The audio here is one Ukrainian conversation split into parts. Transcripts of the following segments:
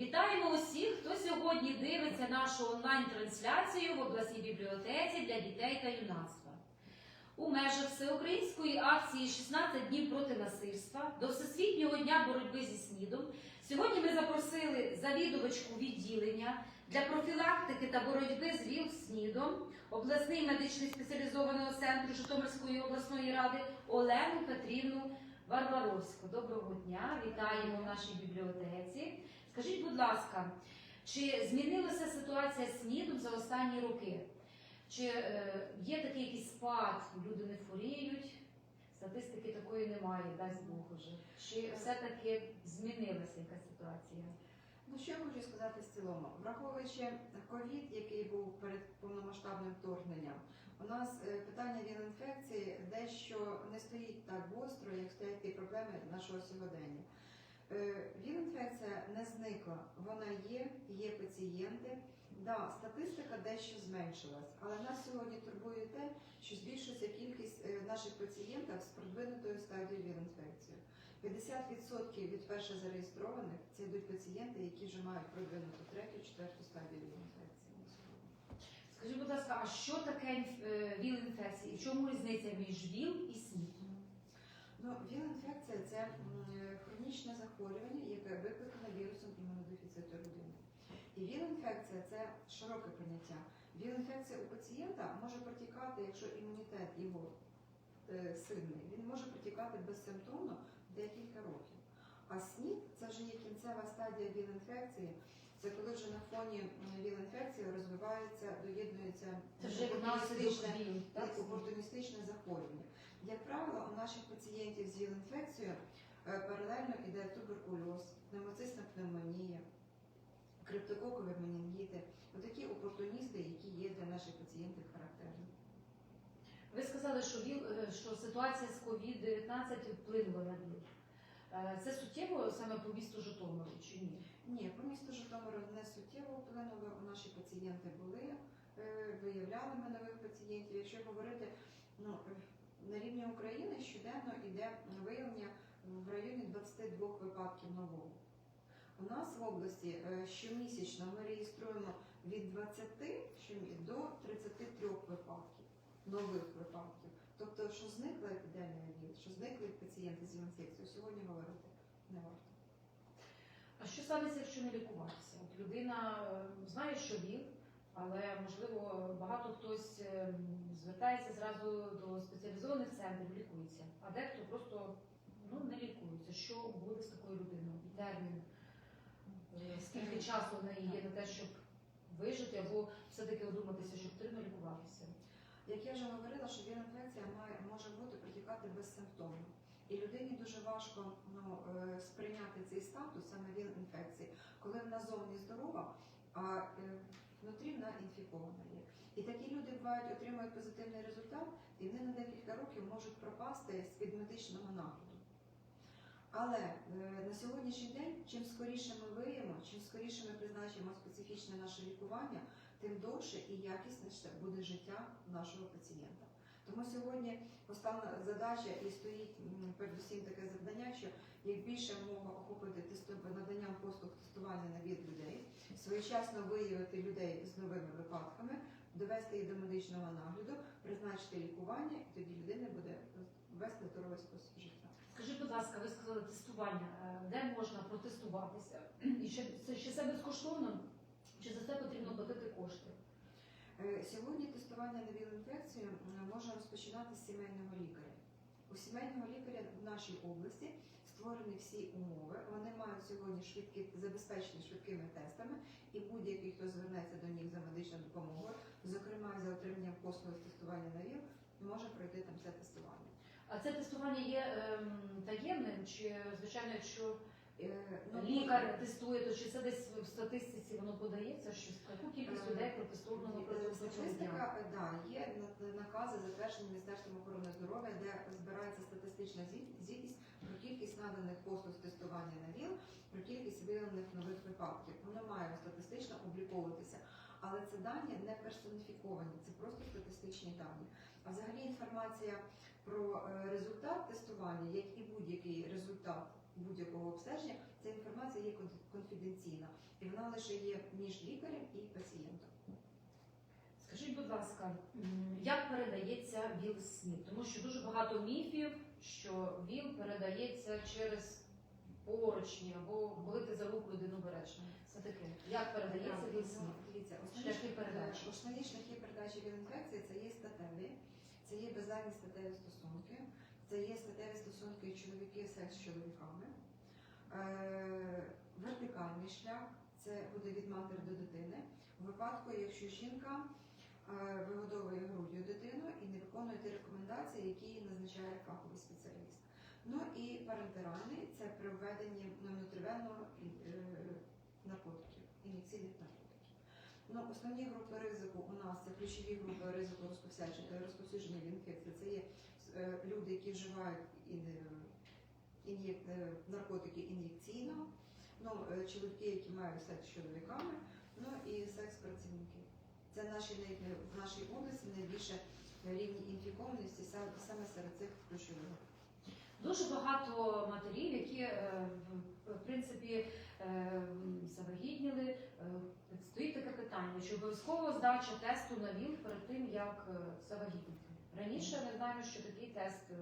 Вітаємо усіх, хто сьогодні дивиться нашу онлайн-трансляцію в обласній бібліотеці для дітей та юнацтва. У межах всеукраїнської акції «16 днів проти насильства до Всесвітнього дня боротьби зі СНІДом сьогодні ми запросили завідувачку відділення для профілактики та боротьби з ВІЛ-СНІДом обласний медичний спеціалізованого центру Житомирської обласної ради Олену Петрівну Варваровську. Доброго дня! Вітаємо в нашій бібліотеці. Скажіть, будь ласка, чи змінилася ситуація з СНІДом за останні роки? Чи е, є такий якийсь спад, люди не хворіють? Статистики такої немає, дасть Бог уже. Чи все-таки змінилася якась ситуація? Ну що я хочу сказати в цілому, враховуючи ковід, який був перед повномасштабним вторгненням, у нас е, питання віл-інфекції дещо не стоїть так гостро, як стоять ті проблеми нашого сьогодення. Е, Віл-інфекція не зникла, вона є, є пацієнти. Да, статистика дещо зменшилась, але нас сьогодні турбує те, що збільшується кількість е, наших пацієнтів з продвинутою стадією віл-інфекції. 50% від перше зареєстрованих це йдуть пацієнти, які вже мають продвинуту третю, четверту стадію сьогодні. Скажіть, будь ласка, а що таке е, ВІЛ-інфекція? І в чому різниця між ВІЛ і СНІД? Ну, віл-інфекція це хронічне захворювання, яке викликане вірусом імунодефіциту людини. І віл-інфекція це широке поняття. Віл-інфекція у пацієнта може протікати, якщо імунітет його е, сильний, він може протікати безсимптомно декілька років. А СНІД це вже є кінцева стадія віл-інфекції. Це коли вже на фоні віл-інфекції розвивається, доєднується опортуністичне захворювання. Як правило, у наших пацієнтів з ВІЛ-інфекцією е, паралельно йде туберкульоз, пневмоцисна пневмонія, криптококові менінгіти. Отакі опортуністи, які є для наших пацієнтів характерні. Ви сказали, що ВІЛ, е, що ситуація з COVID-19 вплинула на ВІЛ. Е, Це суттєво саме по місту Житомиру чи ні? Ні, по місту Житомиру не суттєво вплинули. Наші пацієнти були, е, виявляли ми нових пацієнтів. Якщо говорити ну, е, на рівні України, щоденно йде виявлення в районі 22 випадків нового. У нас в області щомісячно ми реєструємо від 20 до 33 випадків, нових випадків. Тобто, що зникла епідемія ВІЛ, що зникли пацієнти з інфекцією, сьогодні говорити не варто. А що станеться, якщо не лікуватися? От людина е, знає, що ВІЛ, але можливо багато хтось е, звертається зразу до спеціалізованих центрів, лікується, а дехто просто ну, не лікується. Що буде з такою людиною? І термін? Е, Скільки часу в неї є на те, щоб вижити, або все-таки одуматися, що потрібно лікуватися? Як я вже говорила, що віл-інфекція може бути протікати безсимптомно. І людині дуже важко ну, е, сприйняти цей статус саме віл-інфекції, коли вона зовні здорова, а е, внутрі вона інфікована є. І такі люди бувають отримують позитивний результат, і вони на декілька років можуть пропасти з-під медичного нагляду. Але е, на сьогоднішній день, чим скоріше ми виємо, чим скоріше ми призначимо специфічне наше лікування, тим довше і якісніше буде життя нашого пацієнта. Тому сьогодні поставлена задача і стоїть передусім таке завдання, що як більше мова охопити наданням послуг тестування на від людей, своєчасно виявити людей з новими випадками, довести їх до медичного нагляду, призначити лікування, і тоді людина буде вести здоровий спосіб життя. Скажіть, будь ласка, ви сказали тестування. Е, Де можна протестуватися? І це ще це безкоштовно? Чи за це потрібно платити кошти? Е, Сьогодні тестування на віл-інфекцію може розпочинати з сімейного лікаря. У сімейного лікаря в нашій області створені всі умови. Вони мають сьогодні швидкі забезпечені швидкими тестами, і будь-який, хто звернеться до них за медичною допомогою, зокрема за отриманням послуги з тестування на ВІЛ, може пройти там це тестування. А це тестування є ем, таємним, чи звичайно, якщо Е, ну, лікар тестує, то чи це десь в статистиці воно подається, що яку кількість Е, людей протестовано? Статистика, е, да, є на- накази, затверджені Міністерством охорони здоров'я, де збирається статистична звіт- звітність про кількість наданих послуг з тестування на ВІЛ, про кількість виявлених нових випадків. Воно має статистично обліковуватися. Але це дані не персоніфіковані, це просто статистичні дані. А взагалі інформація про е, результат тестування, як і будь-який результат будь-якого обстеження, інформація інформація є конфіденційна, і вона лише є між лікарем і пацієнтом. Скажіть, будь ласка, як передається ВІЛ СНІД? Тому що дуже багато міфів, що ВІЛ передається через поручні або коли ти за руку людину береш. Як передається Ну, Дивіться, Шляхи передачі. е, Основні шляхи передачі ВІЛ-інфекції це є статеві, це є базальні статеві стосунки, це є статеві стосунки чоловіки секс з чоловіками. Е, вертикальний шлях це буде від матері до дитини. У випадку, якщо жінка е, вигодовує груддю дитину і не виконує ті рекомендації, які їй назначає фаховий спеціаліст. Ну і парентеральний це при введенні ну, внутрівенно е, наркотиків, ін'єкційних наркотиків. Ну, основні групи ризику у нас це ключові групи ризику розповсюдження, розповсюдження інфекції. Це є е, люди, які вживають ін- ін'єк- е, наркотики ін'єкційно, ну, е, чоловіки, які мають секс з чоловіками, ну і секс-працівники. Це наші в нашій області найбільше рівні інфікованості саме серед цих ключових. Дуже багато матерів, які в- принципі е, завагітніли. Е, Стоїть таке питання, чи обов'язково здача тесту на ВІЛ перед тим, як е, завагітніти. Раніше ми знаємо, що такий тест е,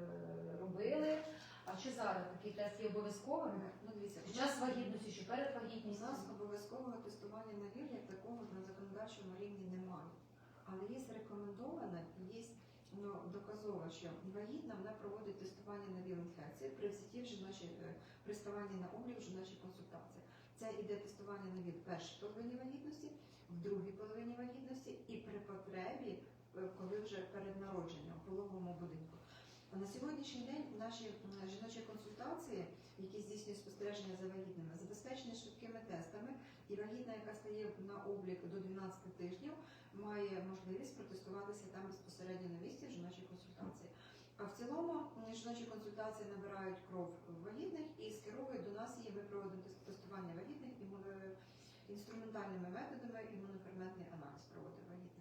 робили. А чи зараз такий тест є обов'язковим? Ну, дивіться, Під час вагітності чи перед У нас обов'язкового тестування на ВІЛ як такого на законодавчому рівні немає. Але є рекомендоване, є ну, доказово, що вагітна вона проводить тестування на ВІЛ-інфекції при взятті в жіночій е, при ставанні на облік в жіночій консультації. Це іде тестування на ВІЛ в першій половині вагітності, в другій половині вагітності і при потребі, е, коли вже перед народженням в пологовому будинку. На сьогоднішній день наші м, жіночі консультації, які здійснюють спостереження за вагітними, забезпечені швидкими тестами, і вагітна, яка стає на облік до 12 тижнів, має можливість протестуватися там безпосередньо на місці в жіночій консультації. А в цілому жіночі консультації набирають кров вагітних і скеровують до нас її. Ми проводимо тестування вагітних інструментальними методами, імуноферментний аналіз проводить вагітних.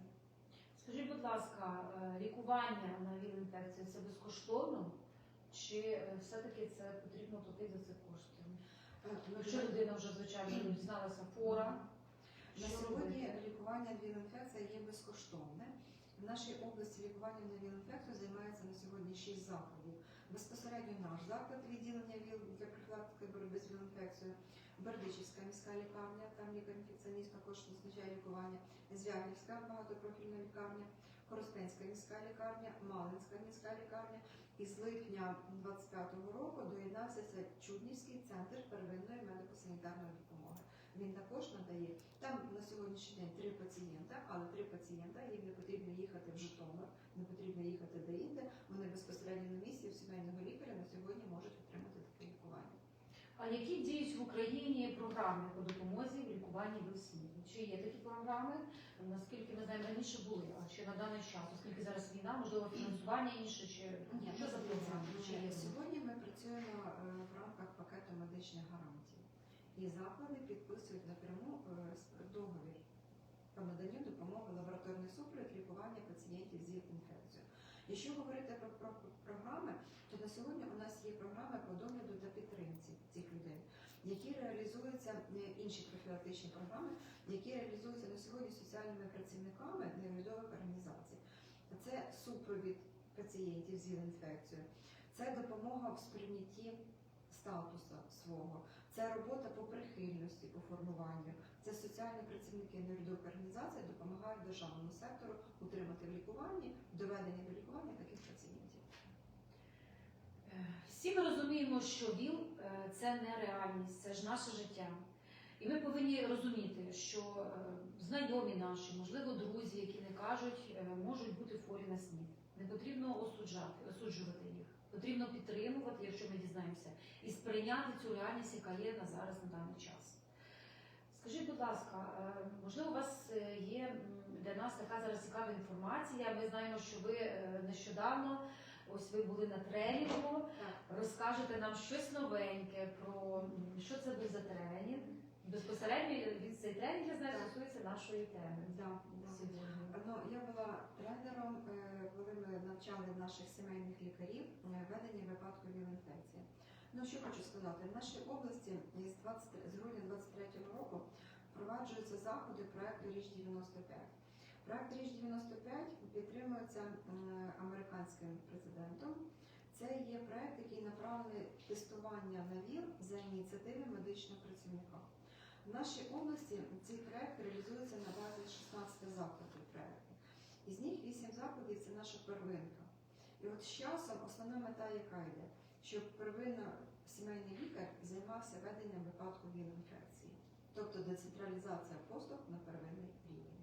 Скажіть, будь ласка, е, лікування на ВІЛ-інфекцію це безкоштовно? Чи е, все-таки це потрібно платити за це кошти? Ну, Якщо людина вже звичайно дізналася фора, На сьогодні лікування від інфекції є безкоштовне. В нашій області лікуванням на ВІЛ-інфекцію займається на сьогодні 6 закладів. Безпосередньо наш заклад відділення ВІЛ для профілактики боротьби з ВІЛ-інфекцією, Бердичівська міська лікарня, там лікар-інфекціоніст також назначає лікування, Звягільська багатопрофільна лікарня, Коростенська міська лікарня, Малинська міська лікарня. І з липня 25-го року доєднався Чуднівський центр первинної медико-санітарної допомоги. Він також надає там на сьогоднішній день три пацієнта, але три пацієнта, їм не потрібно їхати в Житомир, не потрібно їхати де-інде. Вони безпосередньо на місці у сімейного лікаря на сьогодні можуть отримати таке лікування. А які діють в Україні програми по допомозі в лікуванні ВІЛ-СНІДу? Чи є такі програми? Наскільки ми знаємо, раніше були, а чи на даний час, оскільки зараз війна, можливо, фінансування інше, чи що за програми? Сьогодні ми працюємо е, в рамках пакету медичних гарантій. І заклади підписують напряму е, договір по наданню допомоги лабораторний супровід лікування пацієнтів з інфекцією. Якщо говорити про, про програми, то на сьогодні у нас є програми по догляду та підтримці цих людей, які реалізуються е, інші профілактичні програми, які реалізуються на сьогодні соціальними працівниками неурядових організацій. Це супровід пацієнтів з інфекцією, це допомога в сприйнятті статусу свого, це робота по прихильності, по формуванню. Це соціальні працівники неурядових організацій допомагають державному сектору утримати в лікуванні, доведення до лікування таких пацієнтів. Е, Всі ми розуміємо, що ВІЛ е, це не реальність, це ж наше життя. І ми повинні розуміти, що е, знайомі наші, можливо, друзі, які не кажуть, можуть бути хворі на СНІД. Не потрібно осуджати, осуджувати їх. Потрібно підтримувати, якщо ми дізнаємося, і сприйняти цю реальність, яка є на зараз на даний час. Скажіть, будь ласка, е, можливо, у вас е, є для нас така зараз цікава інформація. Ми знаємо, що ви е, нещодавно, ось ви були на тренінгу. Розкажете нам щось новеньке про що це був за тренінг. Безпосередньо від цей тренінг я знаю стосується нашої теми Да, да. Ну, я була тренером, е, коли ми навчали наших сімейних лікарів е, ведення випадку ВІЛ-інфекції. Ну що хочу сказати, в нашій області із 20, з грудня 23 року впроваджуються заходи проекту Річ 95. Проект Річ 95 підтримується американським президентом. Це є проект, який направлений тестування на ВІЛ за ініціативи медичного працівника. В нашій області цей проект реалізується на базі 16 закладів проекту. Із них 8 закладів це наша первинка. І от з часом основна мета, яка йде, щоб первинно сімейний лікар займався веденням випадку ВІЛ-інфекції, тобто децентралізація послуг на первинний рівень.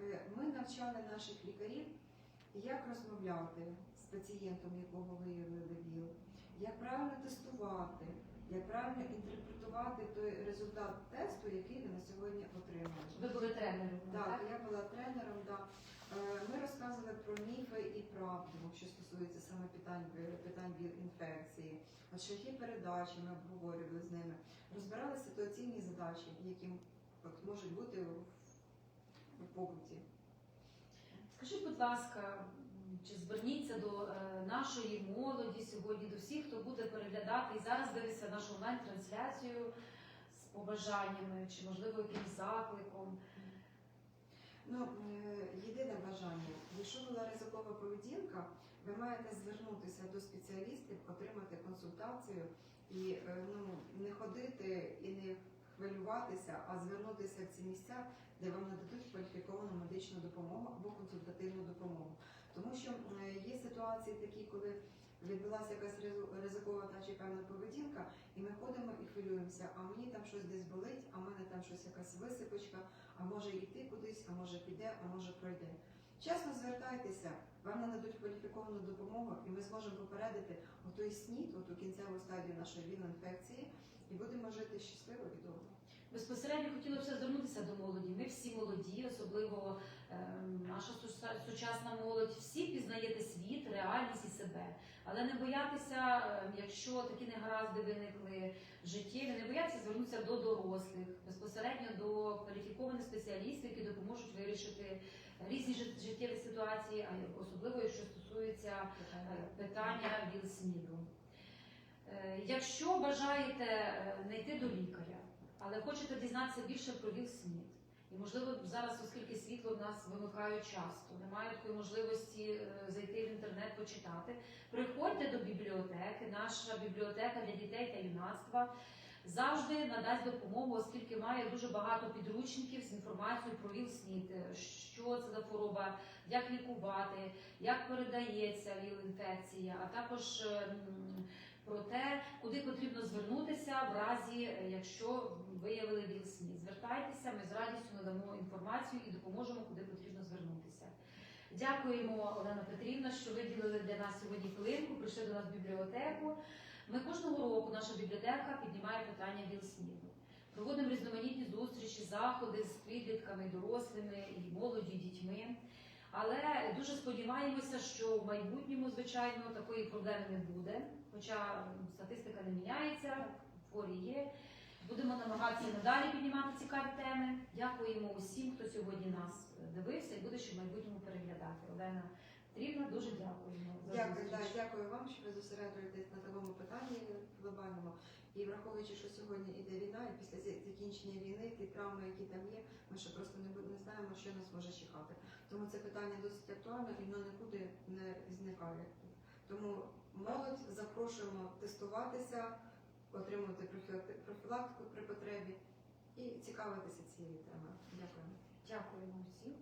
Е, Ми навчали наших лікарів, як розмовляти з пацієнтом, якого виявили ВІЛ, як правильно тестувати, як правильно інтерпретувати той результат тесту, який ви на сьогодні отримали. Ви були тренером, Так, я була тренером. Да. Е, Ми розказували про міфи і правду, що стосується саме питань питань інфекції. От шляхи передачі ми обговорювали з ними. Розбирали ситуаційні задачі, які от, можуть бути в побуті. Скажіть, будь ласка, чи зверніться до е, нашої молоді сьогодні, до всіх, хто буде переглядати і зараз дивиться нашу онлайн-трансляцію з побажаннями, чи можливо якимсь закликом? Ну, е, єдине бажання, якщо була ризикова поведінка, ви маєте звернутися до спеціалістів, отримати консультацію і е, ну, не ходити і не хвилюватися, а звернутися в ці місця, де вам нададуть кваліфіковану медичну допомогу або консультативну допомогу. Тому що є ситуації такі, коли відбулася якась ризикова та чи певна поведінка, і ми ходимо і хвилюємося, а мені там щось десь болить, а в мене там щось якась висипочка, а може йти кудись, а може піде, а може пройде. Чесно звертайтеся, вам нададуть кваліфіковану допомогу, і ми зможемо попередити отой снід, оту кінцеву стадію нашої віл-інфекції, і будемо жити щасливо і довго. Безпосередньо хотілося б звернутися до молоді. Ми всі молоді, особливо е, наша сучасна молодь. Всі пізнаєте світ, реальність і себе. Але не боятися, е, якщо такі негаразди виникли життєві, не боятися звернутися до дорослих, безпосередньо до кваліфікованих спеціалістів, які допоможуть вирішити різні життєві ситуації, а особливо якщо стосується е, питання ВІЛ-СНІДу. Якщо бажаєте не йти до лікаря, але хочете дізнатися більше про ВІЛ-СНІД, і можливо зараз, оскільки світло в нас вимикають часто, немає такої можливості е, зайти в інтернет почитати. Приходьте до бібліотеки. Наша бібліотека для дітей та юнацтва завжди надасть допомогу, оскільки має дуже багато підручників з інформацією про ВІЛ-СНІД, е, що це за хвороба, як лікувати, як передається ВІЛ-інфекція, а також е, м, про те, куди потрібно звернутися в разі, е, якщо виявили ВІЛ-СНІД. Звертайтеся, ми з радістю надамо інформацію і допоможемо, куди потрібно звернутися. Дякуємо, Олена Петрівна, що виділили для нас сьогодні хвилинку, прийшли до нас в бібліотеку. Ми кожного року наша бібліотека піднімає питання ВІЛ-СНІДу. Проводимо різноманітні зустрічі, заходи з підлітками, дорослими, і молоддю, і дітьми. Але дуже сподіваємося, що в майбутньому, звичайно, такої проблеми не буде. Хоча статистика не міняється, хворі є. Будемо намагатися надалі піднімати цікаві теми. Дякуємо усім, хто сьогодні нас е, дивився і буде ще в майбутньому переглядати. Олена Петрівна, дуже дякуємо за Дякую, да, дякую вам, що ви зосереджуєтесь на такому питанні глобальному. І враховуючи, що сьогодні іде війна, і після закінчення війни, ті травми, які там є, ми ще просто не, не знаємо, що нас може чекати. Тому це питання досить актуальне і воно нікуди не зникає. Тому молодь запрошуємо тестуватися, отримувати профілакти- профілактику при потребі і цікавитися цією темою. Дякую. Дякуємо всім.